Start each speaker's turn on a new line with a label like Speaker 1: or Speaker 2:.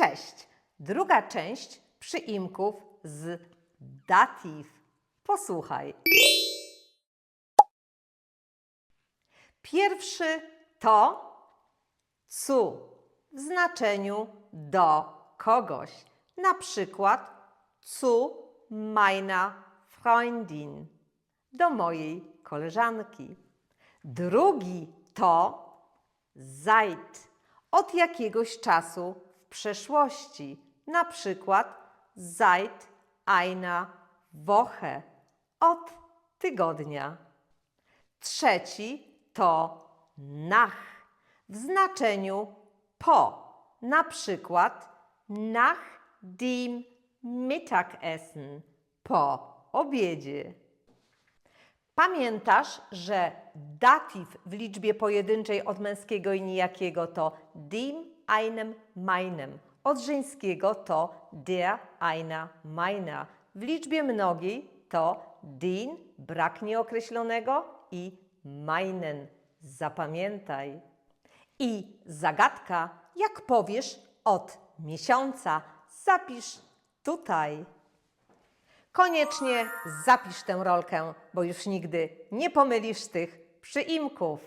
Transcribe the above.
Speaker 1: Cześć! Druga część przyimków z datyw. Posłuchaj. Pierwszy to cu w znaczeniu do kogoś. Na przykład zu meiner Freundin, do mojej koleżanki. Drugi to seit, od jakiegoś czasu przeszłości. Na przykład seit einer Woche, od tygodnia. Trzeci to nach w znaczeniu po. Na przykład nach dem Mittagessen, po obiedzie. Pamiętasz, że datyw w liczbie pojedynczej od męskiego i nijakiego to dem, einem, meinem. Od żeńskiego to der, einer, meiner. W liczbie mnogiej to den, brak nieokreślonego i meinen. Zapamiętaj. I zagadka, jak powiesz od miesiąca, zapisz tutaj. Koniecznie zapisz tę rolkę, bo już nigdy nie pomylisz tych przyimków.